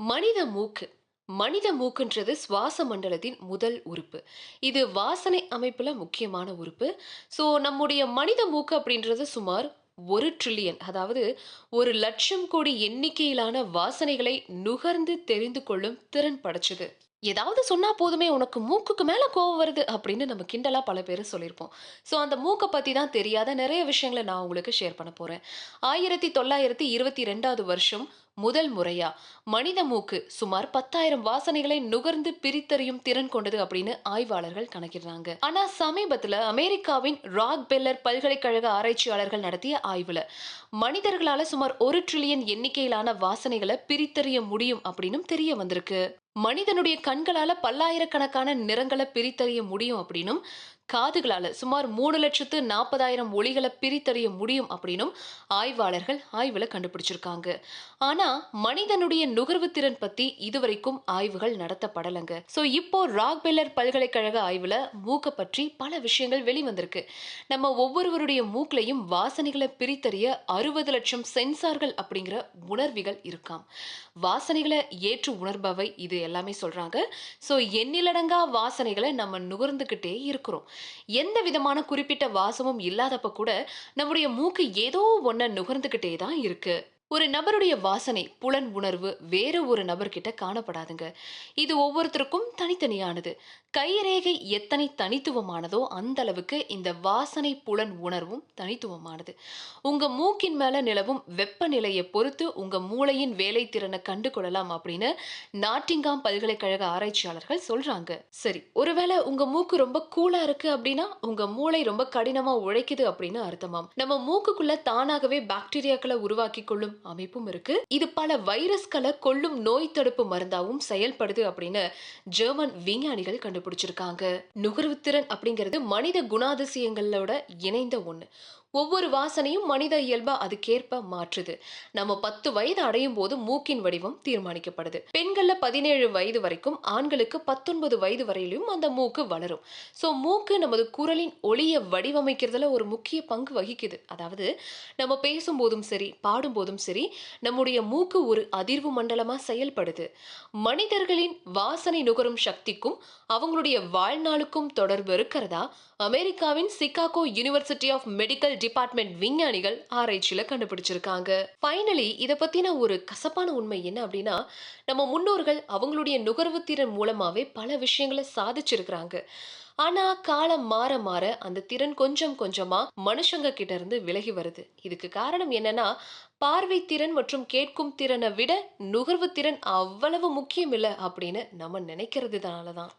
மனித மூக்கு. மனித மூக்குன்றது சுவாச மண்டலத்தின் முதல் உறுப்பு. இது வாசனை அமைப்புல முக்கியமான உறுப்பு. ஸோ நம்முடைய மனித மூக்கு அப்படின்றது சுமார் ஒரு ட்ரில்லியன் அதாவது ஒரு லட்சம் கோடி எண்ணிக்கையிலான வாசனைகளை நுகர்ந்து தெரிந்து கொள்ளும் திறன் படைச்சது. ஏதாவது சொன்னா போதுமே உனக்கு மூக்குக்கு மேல கோவம் வருது அப்படின்னு நம்ம கிண்டலா பல பேர் சொல்லியிருப்போம் ஸோ அந்த மூக்கை பத்தி தான் தெரியாத நிறைய விஷயங்களை நான் உங்களுக்கு ஷேர் பண்ண போறேன். ஆயிரத்தி தொள்ளாயிரத்தி இருபத்தி ரெண்டாவது வருஷம் முதல் முறையா? மனித மூக்கு சுமார் பத்தாயிரம் வாசனைகளை நுகர்ந்து பிரித்தறியும் திறன் கொண்டது அப்படின்னு ஆய்வாளர்கள் கணக்கிடுறாங்க. ஆனா சமீபத்துல அமெரிக்காவின் ராக் பெல்லர் பல்கலைக்கழக ஆராய்ச்சியாளர்கள் நடத்திய ஆய்வுல மனிதர்களால சுமார் ஒரு ட்ரில்லியன் எண்ணிக்கையிலான வாசனைகளை பிரித்தறிய முடியும் அப்படின்னும் தெரிய வந்திருக்கு. மனிதனுடைய கண்களால பல்லாயிரக்கணக்கான நிறங்களை பிரித்தறிய முடியும் அப்படின்னும் காதுகளால சுமார் மூணு லட்சத்து நாற்பதாயிரம் ஒளிகளை பிரித்தறிய முடியும் அப்படின்னும் ஆய்வாளர்கள் ஆய்வுல கண்டுபிடிச்சிருக்காங்க. ஆனா மனிதனுடைய நுகர்வு திறன் பத்தி இதுவரைக்கும் ஆய்வுகள் நடத்தப்படலைங்க. சோ இப்போ ராக் பெல்லர் பல்கலைக்கழக ஆய்வுல மூக்கை பற்றி பல விஷயங்கள் வெளிவந்திருக்கு. நம்ம ஒவ்வொருவருடைய மூக்கிலையும் வாசனைகளை பிரித்தறிய அறுபது லட்சம் சென்சார்கள் அப்படிங்கிற உணர்விகள் இருக்காம். வாசனைகளை ஏற்று உணர்பவை இது எல்லாமே சொல்றாங்க. ஸோ எண்ணிலடங்கா வாசனைகளை நம்ம நுகர்ந்துக்கிட்டே இருக்கிறோம். எந்த விதமான குறிப்பிட்ட வாசமும் இல்லாதப்ப கூட நம்முடைய மூக்கு ஏதோ ஒன்றை நுகர்ந்துக்கிட்டே தான் இருக்கு. ஒரு நபருடைய வாசனை புலன் உணர்வு வேற ஒரு நபர்கிட்ட காணப்படாதுங்க. இது ஒவ்வொருத்தருக்கும் தனித்தனியானது. கைரேகை எத்தனை தனித்துவமானதோ அந்த அளவுக்கு இந்த வாசனை புலன் உணர்வும் தனித்துவமானது. உங்க மூக்கின் மேல நிலவும் வெப்பநிலையை பொறுத்து உங்க மூளையின் வேலை திறனை கண்டு கொள்ளலாம் அப்படின்னு நாட்டிங்காம் பல்கலைக்கழக ஆராய்ச்சியாளர்கள் சொல்றாங்க. சரி ஒருவேளை உங்க மூக்கு ரொம்ப கூலா இருக்கு அப்படின்னா உங்க மூளை ரொம்ப கடினமா உழைக்குது அப்படின்னு அர்த்தமாம். நம்ம மூக்குக்குள்ள தானாகவே பாக்டீரியாக்களை உருவாக்கி கொள்ளும். அமைப்பும் இருக்கு. இது பல வைரஸ்களை கொல்லும் நோய் தடுப்பு மருந்தாவும் செயல்படுது அப்படின்னு ஜெர்மன் விஞ்ஞானிகள் கண்டுபிடிச்சிருக்காங்க. நுகர்வுத்திறன் அப்படிங்கிறது மனித குணாதிசயங்களோட இணைந்த ஒண்ணு. ஒவ்வொரு வாசனையும் மனித இயல்பா அதுக்கேற்ப மாற்றுது. நம்ம பத்து வயது அடையும் போது மூக்கின் வடிவம் தீர்மானிக்கப்படுது. பெண்கள்ல பதினேழு வயது வரைக்கும் ஆண்களுக்கு பத்தொன்பது வயது வரையிலும் அந்த மூக்கு வளரும். ஸோ மூக்கு நமது குரலின் ஒளியை வடிவமைக்கிறதுல ஒரு முக்கிய பங்கு வகிக்குது. அதாவது நம்ம பேசும்போதும் சரி பாடும்போதும் சரி நம்முடைய மூக்கு ஒரு அதிர்வு மண்டலமா செயல்படுது. மனிதர்களின் வாசனை நுகரும் சக்திக்கும் அவங்களுடைய வாழ்நாளுக்கும் தொடர்பு இருக்கிறதா? அமெரிக்காவின் Chicago university of medical department விஞ்ஞானிகள் ஆராய்ச்சியில கண்டுபிடிச்சிருக்காங்க. ஃபைனலி இதை பத்தின ஒரு கசப்பான உண்மை என்ன அப்படின்னா நம்ம முன்னோர்கள் அவங்களுடைய நுகர்வு திறன் மூலமாவே பல விஷயங்களை சாதிச்சிருக்கிறாங்க. ஆனா காலம் மாற மாற அந்த திறன் கொஞ்சம் கொஞ்சமா மனுஷங்க கிட்ட இருந்து விலகி வருது. இதுக்கு காரணம் என்னன்னா பார்வை திறன் மற்றும் கேட்கும் திறனை விட நுகர்வு திறன் அவ்வளவு முக்கியம் இல்லை அப்படின்னு நம்ம நினைக்கிறதுனால தான்